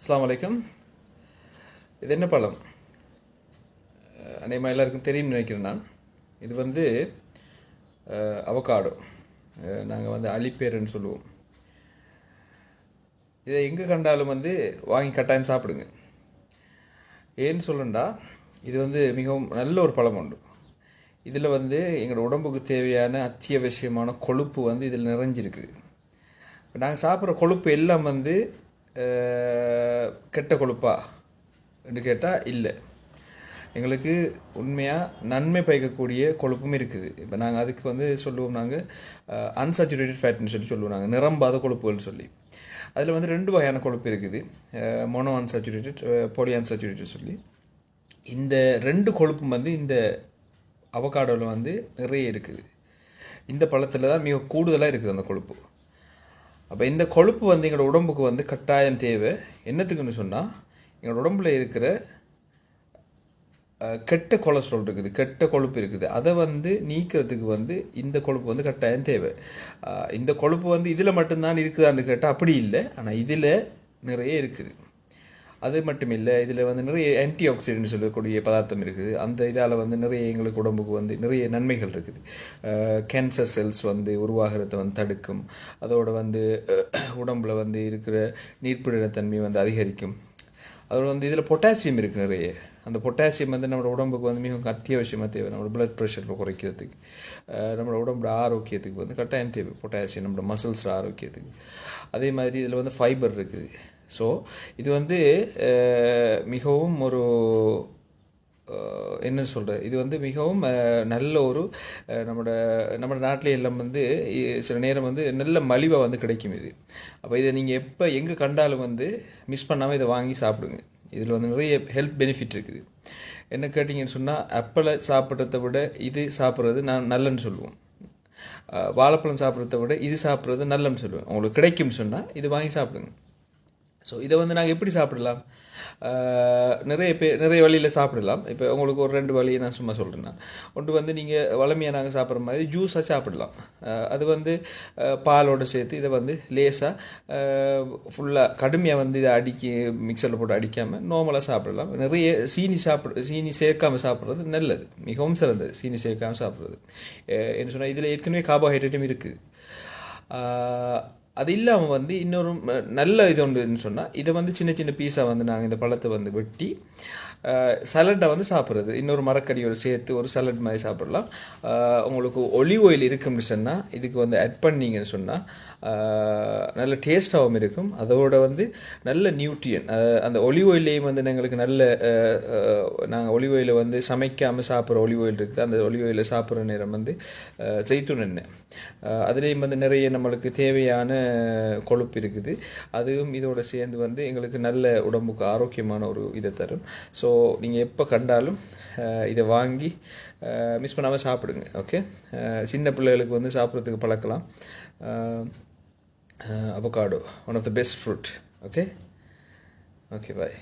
அஸ்லாம் வலைக்கம் இது என்ன பழம்? அநேகமாக எல்லாருக்கும் தெரியும்னு நினைக்கிறேன் நான். இது வந்து அவகாடோ நாங்கள் வந்து அலிப்பேருன்னு சொல்லுவோம். இதை எங்கே கண்டாலும் வந்து வாங்கி கட்டாயம் சாப்பிடுங்க. ஏன்னு சொல்லண்டா இது வந்து மிகவும் நல்ல ஒரு பழம் உண்டு. இதில் வந்து எங்களோட உடம்புக்கு தேவையான அத்தியாவசியமான கொழுப்பு வந்து இதில் நிறைஞ்சிருக்குது நாங்கள் சாப்பிட்ற கொழுப்பு எல்லாம் வந்து கெட்ட கொழுப்பா என்று கேட்டால் இல்லை எங்களுக்கு உண்மையாக நன்மை பயக்கக்கூடிய கொழுப்பும் இருக்குது இப்போ நாங்கள் அதுக்கு வந்து சொல்லுவோம் நாங்கள் அன்சாச்சுரேட்டட் ஃபேட்னு சொல்லி சொல்லுவோம் நாங்கள் நிரம்பாத கொழுப்புகள்னு சொல்லி அதில் வந்து ரெண்டு வகையான கொழுப்பு இருக்குது மொனோ அன்சாச்சுரேட்டட் போலி அன்சாச்சுரேட்டட் சொல்லி இந்த ரெண்டு கொழுப்பும் வந்து இந்த அவகாடோவில் வந்து நிறைய இருக்குது இந்த பழத்தில் தான் மிக கூடுதலாக இருக்குது அந்த கொழுப்பு அப்போ இந்த கொழுப்பு வந்து எங்களோட உடம்புக்கு வந்து கட்டாயம் தேவை. என்னத்துக்குன்னு சொன்னால் எங்களோட உடம்புல இருக்கிற கெட்ட கொலஸ்ட்ரால் இருக்குது கெட்ட கொழுப்பு இருக்குது. அதை வந்து நீக்கிறதுக்கு வந்து இந்த கொழுப்பு வந்து கட்டாயம் தேவை. இந்த கொழுப்பு வந்து இதில் மட்டும்தான் இருக்குதான்னு கேட்டால் அப்படி இல்லை. ஆனால் இதில் நிறைய இருக்குது. அது மட்டும் இல்லை இதில் வந்து நிறைய ஆன்டி ஆக்சிடென்ட் சொல்லக்கூடிய பதார்த்தம் இருக்குது. அந்த இதால் வந்து நிறைய எங்களுக்கு உடம்புக்கு வந்து நிறைய நன்மைகள் இருக்குது. கேன்சர் செல்ஸ் வந்து உருவாகிறத வந்து தடுக்கும். அதோடு வந்து உடம்பில் உடம்புல வந்து இருக்கிற நீர்ப்பிடினத்தன்மை வந்து அதிகரிக்கும். அதோட வந்து இதில் பொட்டாசியம் இருக்குது நிறைய. அந்த பொட்டாசியம் வந்து நம்மளோட உடம்புக்கு வந்து மிகவும் அத்தியாவசியமாக தேவை. நம்மளோட பிளட் ப்ரெஷர் குறைக்கிறதுக்கு. நம்மளோட உடம்போட ஆரோக்கியத்துக்கு வந்து கட்டாயம் தேவை பொட்டாசியம் நம்மளோட மசில்ஸ் ஆரோக்கியத்துக்கு. அதே மாதிரி இதில் வந்து ஃபைபர் இருக்குது. ஸோ இது வந்து மிகவும் ஒரு என்ன சொல்கிறது இது வந்து மிகவும் நல்ல ஒரு நம்மளோட நம்ம நாட்டிலே எல்லாம் வந்து சில நேரம் வந்து நல்ல மலிவாக வந்து கிடைக்கும் இது. அப்போ இதை நீங்கள் எப்போ எங்கே கண்டாலும் வந்து மிஸ் பண்ணாமல் இதை வாங்கி சாப்பிடுங்க. இதில் வந்து நிறைய ஹெல்த் பெனிஃபிட் இருக்குது. என்ன கேட்டிங்கன்னு சொன்னால் அப்பளை சாப்பிட்றத விட இது சாப்பிட்றது நான் நல்லன்னு சொல்லுவோம். வாழைப்பழம் சாப்பிட்றத விட இது சாப்பிட்றது நல்லன்னு சொல்லுவேன். உங்களுக்கு கிடைக்கும்னு சொன்னால் இது வாங்கி சாப்பிடுங்க. ஸோ இதை வந்து நாங்கள் எப்படி சாப்பிடலாம்? நிறைய பேர் நிறைய வழியில் சாப்பிடலாம். இப்போ உங்களுக்கு ஒரு ரெண்டு வழியை நான் சும்மா சொல்கிறேன் நான். ஒன்று வந்து நீங்கள் வளமையாக நாங்கள் சாப்பிட்ற மாதிரி ஜூஸாக சாப்பிடலாம். அது வந்து பாலோடு சேர்த்து இதை வந்து லேசாக ஃபுல்லாக கடுமையாக வந்து இதை அடிக்க மிக்சரில் போட்டு அடிக்காமல் நார்மலாக சாப்பிடலாம். நிறைய சீனி சாப்பிட சீனி சேர்க்காம சாப்பிட்றது நல்லது. மிகவும் சிறந்தது. சீனி சேர்க்காமல் சாப்பிட்றது. என்ன சொன்னால் இதில் ஏற்கனவே கார்போஹைட்ரேட்டும் இருக்குது அது இல்லாமல் வந்து இன்னொரு நல்ல இது ஒன்றுன்னு சொன்னால் இதை வந்து சின்ன சின்ன பீஸாக வந்து நாங்கள் இந்த பழத்தை வந்து வெட்டி சலட்டை வந்து சாப்பிட்றது. இன்னொரு மரக்கறியோடு சேர்த்து ஒரு சலட் மாதிரி சாப்பிடலாம். உங்களுக்கு ஒலிவ் ஆயில் இருக்கும்னு சொன்னால் இதுக்கு வந்து ஆட் பண்ணீங்கன்னு சொன்னால் நல்ல டேஸ்ட்டாகவும் இருக்கும். அதோட வந்து நல்ல நியூட்ரியன் அந்த ஒலிவ் ஆயிலையும் வந்து எங்களுக்கு நல்ல நாங்கள் ஒலிவ் ஆயிலை வந்து சமைக்காமல் சாப்பிட்ற ஒலிவ் ஆயில் இருக்குது. அந்த ஒலிவ் ஆயிலை சாப்பிட்ற நேரம் வந்து அஹ், ஜெய்த்தூன் எண்ணெய். அதுலேயும் வந்து நிறைய நம்மளுக்கு தேவையான கொழுப்பு இருக்குது. அதுவும் இதோடு சேர்ந்து வந்து எங்களுக்கு நல்ல உடம்புக்கு ஆரோக்கியமான ஒரு இதை தரும். ஸோ நீங்கள் எப்போ கண்டாலும் இதை வாங்கி மிஸ் பண்ணாமல் சாப்பிடுங்க ஓகே சின்ன பிள்ளைகளுக்கு வந்து சாப்பிட்றதுக்கு பழக்கலாம். Avocado one of the best fruit okay okay bye